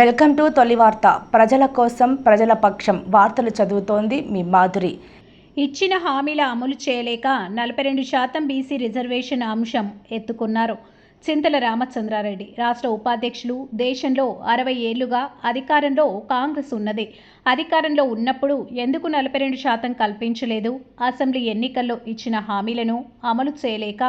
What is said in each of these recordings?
Welcome to తొలి వార్త. ప్రజల కోసం ప్రజల పక్షం వార్తలు చదువుతోంది మీ మాధురి. ఇచ్చిన హామీల అమలు చేయలేక నలభై రెండు శాతం బీసీ రిజర్వేషన్ అంశం ఎత్తుకున్నారు చింతల రామచంద్రారెడ్డి. రాష్ట్ర ఉపాధ్యక్షులు దేశంలో అరవై ఏళ్ళుగా అధికారంలో కాంగ్రెస్ ఉన్నది. అధికారంలో ఉన్నప్పుడు ఎందుకు నలభై రెండు శాతం కల్పించలేదు? అసెంబ్లీ ఎన్నికల్లో ఇచ్చిన హామీలను అమలు చేయలేక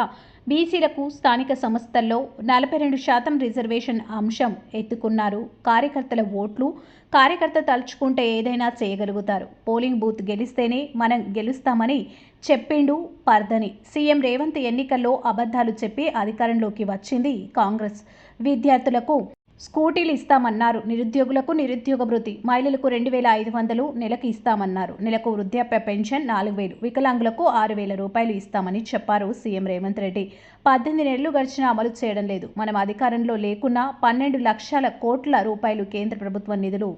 బీసీలకు స్థానిక సంస్థల్లో నలభై రెండు శాతం రిజర్వేషన్ అంశం ఎత్తుకున్నారు. కార్యకర్తల ఓట్లు కార్యకర్త తలుచుకుంటే ఏదైనా చేయగలుగుతారు. పోలింగ్ బూత్ గెలిస్తేనే మనం గెలుస్తామని చెప్పిండు పర్దని సీఎం రేవంత్ ఎన్నికల్లో అబద్ధాలు చెప్పి అధికారంలోకి వచ్చింది కాంగ్రెస్. విద్యార్థులకు స్కూటీలు ఇస్తామన్నారు. నిరుద్యోగులకు నిరుద్యోగ భృతి మహిళలకు రెండు వేల ఐదు వందలు నెలకు ఇస్తామన్నారు. నెలకు వృద్ధాప్య పెన్షన్ నాలుగు వేలు. వికలాంగులకు ఆరు వేల రూపాయలు ఇస్తామని చెప్పారు సీఎం రేవంత్ రెడ్డి. పద్దెనిమిది నెలలు గడిచినా అమలు చేయడం లేదు. మనం అధికారంలో లేకున్నా పన్నెండు లక్షల కోట్ల రూపాయలు కేంద్ర ప్రభుత్వ నిధులు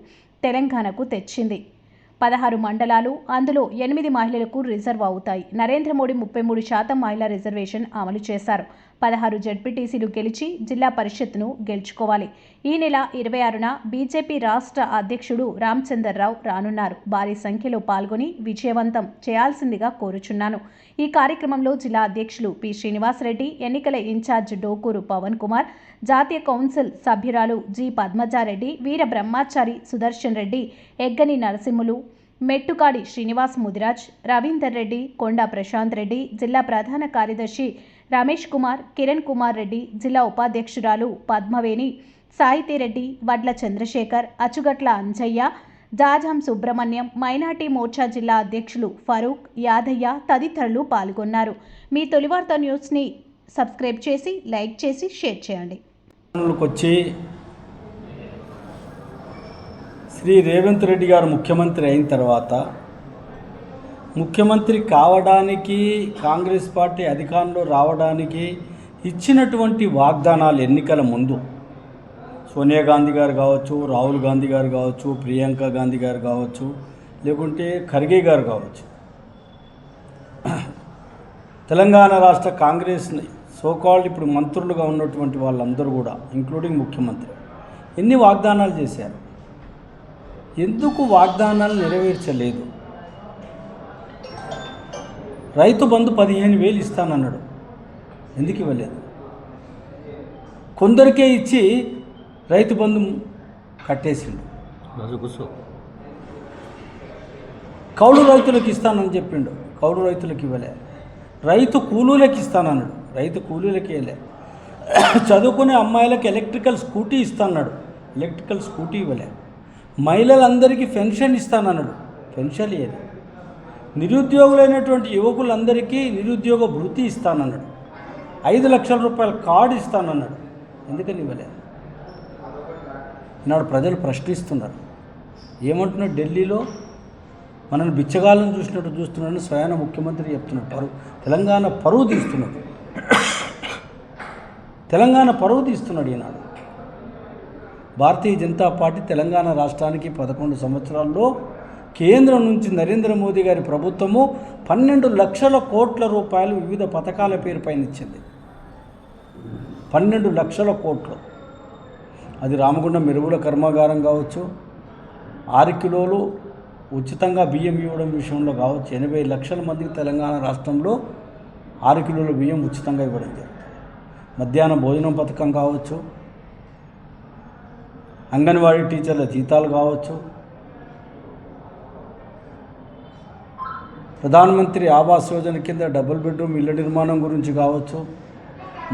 తెలంగాణకు తెచ్చింది. పదహారు మండలాలు అందులో ఎనిమిది మహిళలకు రిజర్వ్ అవుతాయి. నరేంద్ర మోడీ ముప్పై మూడు శాతం మహిళా రిజర్వేషన్ అమలు చేశారు. పదహారు జడ్పీటీసీలు గెలిచి జిల్లా పరిషత్ను గెలుచుకోవాలి. ఈ నెల ఇరవై ఆరున బీజేపీ రాష్ట్ర అధ్యక్షుడు రామచందర్రావు రానున్నారు. భారీ సంఖ్యలో పాల్గొని విజయవంతం చేయాల్సిందిగా కోరుచున్నాను. ఈ కార్యక్రమంలో జిల్లా అధ్యక్షులు పి. శ్రీనివాసరెడ్డి ఎన్నికల ఇన్ఛార్జ్ డోకూరు పవన్ కుమార్ జాతీయ కౌన్సిల్ సభ్యురాలు జి. పద్మజారెడ్డి వీర బ్రహ్మాచారి సుదర్శన్ రెడ్డి ఎగ్గని నరసింహులు మెట్టుకాడి శ్రీనివాస్ ముదిరాజ్ రవీందర్ రెడ్డి కొండా ప్రశాంత్ రెడ్డి జిల్లా ప్రధాన కార్యదర్శి రమేష్ కుమార్ కిరణ్ కుమార్ రెడ్డి జిల్లా ఉపాధ్యక్షురాలు పద్మవేణి సాయితీరెడ్డి వడ్ల చంద్రశేఖర్ అచుగట్ల అంజయ్య జాజాం సుబ్రహ్మణ్యం మైనార్టీ మోర్చా జిల్లా అధ్యక్షులు ఫరూక్ యాదయ్య తదితరులు పాల్గొన్నారు. మీ తొలివార్త న్యూస్ని సబ్స్క్రైబ్ చేసి లైక్ చేసి షేర్ చేయండి. వచ్చి శ్రీ రేవంత్ రెడ్డి గారు ముఖ్యమంత్రి అయిన తర్వాత ముఖ్యమంత్రి కావడానికి కాంగ్రెస్ పార్టీ అధికారంలో రావడానికి ఇచ్చినటువంటి వాగ్దానాలు ఎన్నికల ముందు. సోనియా గాంధీ గారు కావచ్చు రాహుల్ గాంధీ గారు కావచ్చు ప్రియాంక గాంధీ గారు కావచ్చు లేకుంటే ఖర్గే గారు కావచ్చు. తెలంగాణ రాష్ట్ర కాంగ్రెస్ సోకాల్డ్ ఇప్పుడు మంత్రులుగా ఉన్నటువంటి వాళ్ళందరూ కూడా ఇంక్లూడింగ్ ముఖ్యమంత్రి ఎన్ని వాగ్దానాలు చేశారు? ఎందుకు వాగ్దానాలు నెరవేర్చలేదు? రైతు బంధు పదిహేను వేలు ఇస్తానన్నాడు. ఎందుకు ఇవ్వలేదు? కొందరికే ఇచ్చి రైతు బంధు కట్టేసిండు. కౌలు రైతులకు ఇస్తానని చెప్పిండు. కౌలు రైతులకు ఇవ్వలే. రైతు కూలీలకు ఇస్తానన్నాడు. రైతు కూలీలకి ఇవ్వలే. చదువుకునే అమ్మాయిలకు ఎలక్ట్రికల్ స్కూటీ ఇస్తానన్నాడు. ఎలక్ట్రికల్ స్కూటీ ఇవ్వలే. మహిళలందరికీ పెన్షన్ ఇస్తానన్నాడు. పెన్షన్ ఇవ్వలే నిరుద్యోగులైనటువంటి యువకులందరికీ నిరుద్యోగ వృత్తి ఇస్తానన్నాడు. ఐదు లక్షల రూపాయల కార్డు ఇస్తానన్నాడు. ఎందుకని ఇవ్వలేదు? ఈనాడు ప్రజలు ప్రశ్నిస్తున్నారు. ఏమంటున్నాడు? ఢిల్లీలో మనల్ని బిచ్చగాలను చూసినట్టు చూస్తున్నాడని స్వయాన ముఖ్యమంత్రి చెప్తున్నాడు. పరువు తెలంగాణ పరువు తీస్తున్నాడు. తెలంగాణ పరువు తీస్తున్నాడు ఈనాడు. భారతీయ జనతా పార్టీ తెలంగాణ రాష్ట్రానికి పదకొండు సంవత్సరాల్లో కేంద్రం నుంచి నరేంద్ర మోదీ గారి ప్రభుత్వము పన్నెండు లక్షల కోట్ల రూపాయలు వివిధ పథకాల పేరుపైన ఇచ్చింది. పన్నెండు లక్షల కోట్లు. అది రామగుండం మెరుగుల కర్మాగారం కావచ్చు ఆరు కిలోలు ఉచితంగా బియ్యం ఇవ్వడం విషయంలో కావచ్చు ఎనభై లక్షల మందికి తెలంగాణ రాష్ట్రంలో ఆరు కిలోల బియ్యం ఉచితంగా ఇవ్వడం జరుగుతుంది. మధ్యాహ్న భోజనం పథకం కావచ్చు అంగన్వాడీ టీచర్ల జీతాలు కావచ్చు ప్రధానమంత్రి ఆవాస్ యోజన కింద డబుల్ బెడ్రూమ్ ఇళ్ళ నిర్మాణం గురించి కావచ్చు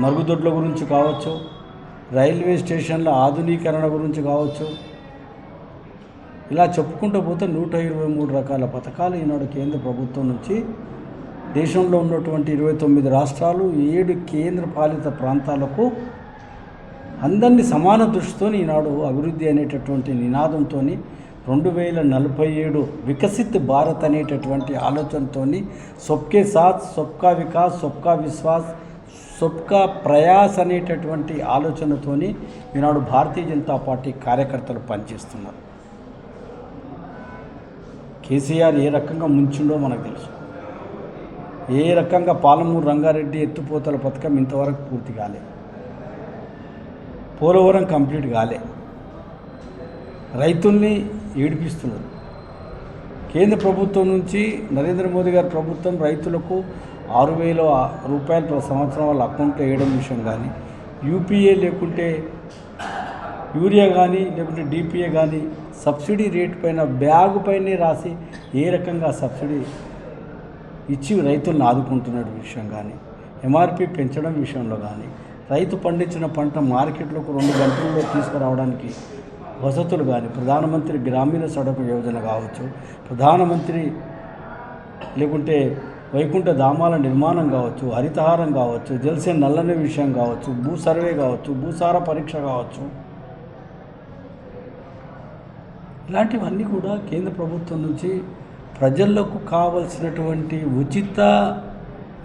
మరుగుదొడ్ల గురించి కావచ్చు రైల్వే స్టేషన్ల ఆధునీకరణ గురించి కావచ్చు. ఇలా చెప్పుకుంటూ పోతే నూట ఇరవై మూడు రకాల పథకాలు ఈనాడు కేంద్ర ప్రభుత్వం నుంచి దేశంలో ఉన్నటువంటి ఇరవై తొమ్మిది రాష్ట్రాలు ఏడు కేంద్ర పాలిత ప్రాంతాలకు అందరినీ సమాన దృష్టితో ఈనాడు అభివృద్ధి అనేటటువంటి నినాదంతో రెండు వేల నలభై ఏడు వికసిత్ భారత్ అనేటటువంటి ఆలోచనతో సొబ్కే సాత్ సొబ్కా వికాస్ సొబ్కా విశ్వాస్ సొబ్కా ప్రయాస్ అనేటటువంటి ఆలోచనతోని ఈనాడు భారతీయ జనతా పార్టీ కార్యకర్తలు పనిచేస్తున్నారు. కేసీఆర్ ఏ రకంగా ముంచిండో మనకు తెలుసు. ఏ రకంగా పాలమూరు రంగారెడ్డి ఎత్తుపోతల పథకం ఇంతవరకు పూర్తి కాలే. పోలవరం కంప్లీట్ కాలే. రైతుల్ని ఏడిపిస్తున్నారు. కేంద్ర ప్రభుత్వం నుంచి నరేంద్ర మోదీ గారి ప్రభుత్వం రైతులకు ఆరు వేల రూపాయలు ప్రతి సంవత్సరం వాళ్ళ అకౌంట్లో వేయడం విషయం కానీ యూపీఏ లేకుంటే యూరియా కానీ లేకుంటే డిపిఏ కానీ సబ్సిడీ రేట్ పైన బ్యాగు పైనే రాసి ఏ రకంగా సబ్సిడీ ఇచ్చి రైతులను ఆదుకుంటున్న విషయం కానీ ఎంఆర్పి పెంచడం విషయంలో కానీ రైతు పండించిన పంట మార్కెట్లోకి రెండు గంటల్లో తీసుకురావడానికి వసతులు కానీ ప్రధానమంత్రి గ్రామీణ సడకు యోజన కావచ్చు ప్రధానమంత్రి లేకుంటే వైకుంఠ ధామాల నిర్మాణం కావచ్చు హరితహారం కావచ్చు జలసే నల్లని విషయం కావచ్చు భూ సర్వే కావచ్చు భూసార పరీక్ష కావచ్చు. ఇలాంటివన్నీ కూడా కేంద్ర ప్రభుత్వం నుంచి ప్రజలకు కావలసినటువంటి ఉచిత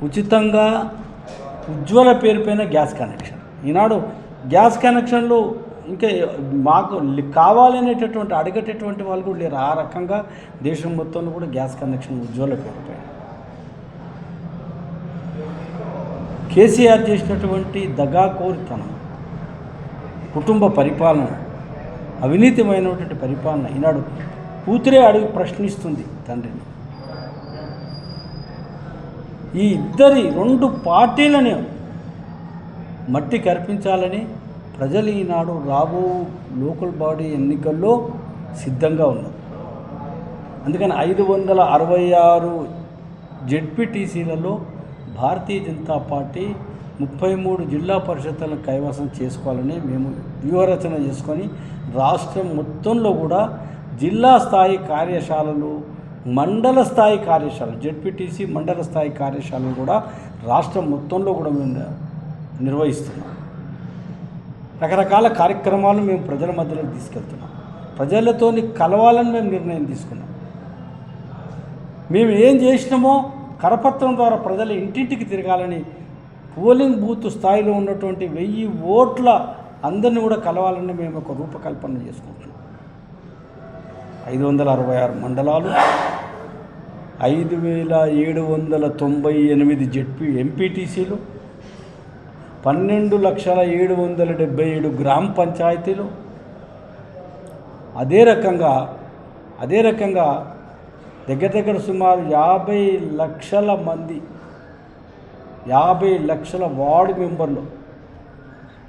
ఉచితంగా ఉజ్వల పేరుపైన గ్యాస్ కనెక్షన్. ఈనాడు గ్యాస్ కనెక్షన్లు ఇంకా మాకు కావాలనేటటువంటి అడిగేటటువంటి వాళ్ళు కూడా లేరు. ఆ రకంగా దేశం మొత్తంలో కూడా గ్యాస్ కనెక్షన్ ఉజ్వల పేరుపైన కేసీఆర్ చేసినటువంటి దగాకోరితనం కుటుంబ పరిపాలన అవినీతిమైనటువంటి పరిపాలన ఈనాడు కూతురే అడిగి ప్రశ్నిస్తుంది తండ్రిని. ఈ ఇద్దరి రెండు పార్టీలని మట్టి కర్పించాలని ప్రజలు ఈనాడు రాబో లోకల్ బాడీ ఎన్నికల్లో సిద్ధంగా ఉన్నారు అందుకని ఐదు వందల అరవై ఆరు జెడ్పీటీసీలలో భారతీయ జనతా పార్టీ ముప్పై మూడు జిల్లా పరిషత్లను కైవసం చేసుకోవాలని మేము వ్యూహరచన చేసుకొని రాష్ట్రం మొత్తంలో కూడా జిల్లా స్థాయి కార్యశాలలు మండల స్థాయి కార్యశాలలు జెడ్పీటీసీ మండల స్థాయి కార్యశాలలు కూడా రాష్ట్రం మొత్తంలో కూడా మేము నిర్వహిస్తున్నాం. రకరకాల కార్యక్రమాలు మేము ప్రజల మధ్యలోకి తీసుకెళ్తున్నాం. ప్రజలతోని కలవాలని మేము నిర్ణయం తీసుకున్నాం. మేము ఏం చేసినామో కరపత్రం ద్వారా ప్రజల ఇంటింటికి తిరగాలని పోలింగ్ బూత్ స్థాయిలో ఉన్నటువంటి వెయ్యి ఓట్ల అందరిని కూడా కలవాలని మేము ఒక రూపకల్పన చేసుకుంటున్నాం. ఐదు వందల అరవై ఆరు మండలాలు ఐదు వేల ఏడు వందల తొంభై ఎనిమిది జెడ్పీ ఎంపీటీసీలు పన్నెండు లక్షల ఏడు వందల డెబ్బై ఏడు గ్రామ పంచాయతీలు. అదే రకంగా అదే రకంగా దగ్గర దగ్గర సుమారు యాభై లక్షల మంది యాభై లక్షల వార్డు మెంబర్లు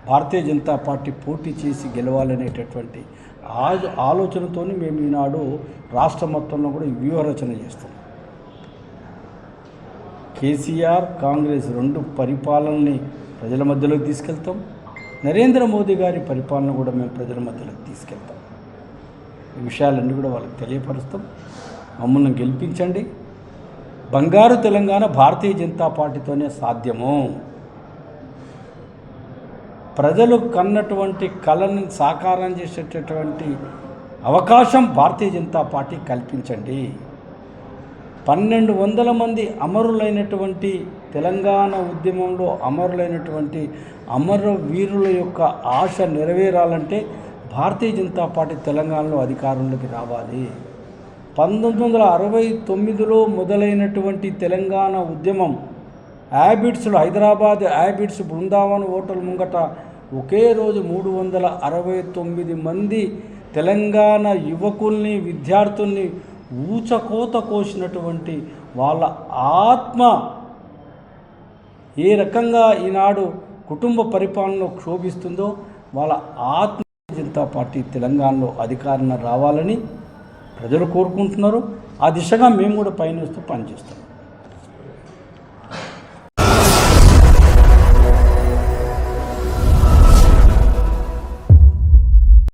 భారతీయ జనతా పార్టీ పోటీ చేసి గెలవాలనేటటువంటి ఆ ఆలోచనతో మేము ఈనాడు రాష్ట్ర మొత్తంలో కూడా వ్యూహరచన చేస్తాం కేసీఆర్ కాంగ్రెస్ రెండు పరిపాలనని ప్రజల మధ్యలోకి తీసుకెళ్తాం. నరేంద్ర మోదీ గారి పరిపాలన కూడా మేము ప్రజల మధ్యలోకి తీసుకెళ్తాం. ఈ విషయాలన్నీ కూడా వాళ్ళకి తెలియపరుస్తాం. మమ్మల్ని గెలిపించండి. బంగారు తెలంగాణ భారతీయ జనతా పార్టీతోనే సాధ్యము. ప్రజలు కన్నటువంటి కళని సాకారం చేసేటటువంటి అవకాశం భారతీయ జనతా పార్టీ కల్పించండి. పన్నెండు వందల మంది అమరులైనటువంటి తెలంగాణ ఉద్యమంలో అమరులైనటువంటి అమర వీరుల యొక్క ఆశ నెరవేరాలంటే భారతీయ జనతా పార్టీ తెలంగాణలో అధికారంలోకి రావాలి. పంతొమ్మిది వందల అరవై తొమ్మిదిలో మొదలైనటువంటి తెలంగాణ ఉద్యమం యాబిడ్స్లో హైదరాబాద్ యాబిడ్స్ బృందావన్ హోటల్ ముంగట ఒకే రోజు మూడు వందల అరవై తొమ్మిది మంది తెలంగాణ యువకుల్ని విద్యార్థుల్ని ఊచకోత కోసినటువంటి వాళ్ళ ఆత్మ ఏ రకంగా ఈనాడు కుటుంబ పరిపాలనలో క్షోభిస్తుందో వాళ్ళ ఆత్మ జనతా పార్టీ తెలంగాణలో అధికారంలో రావాలని ప్రజలు కోరుకుంటున్నారు. ఆ దిశగా మేము కూడా పయనిస్తూ పనిచేస్తాం.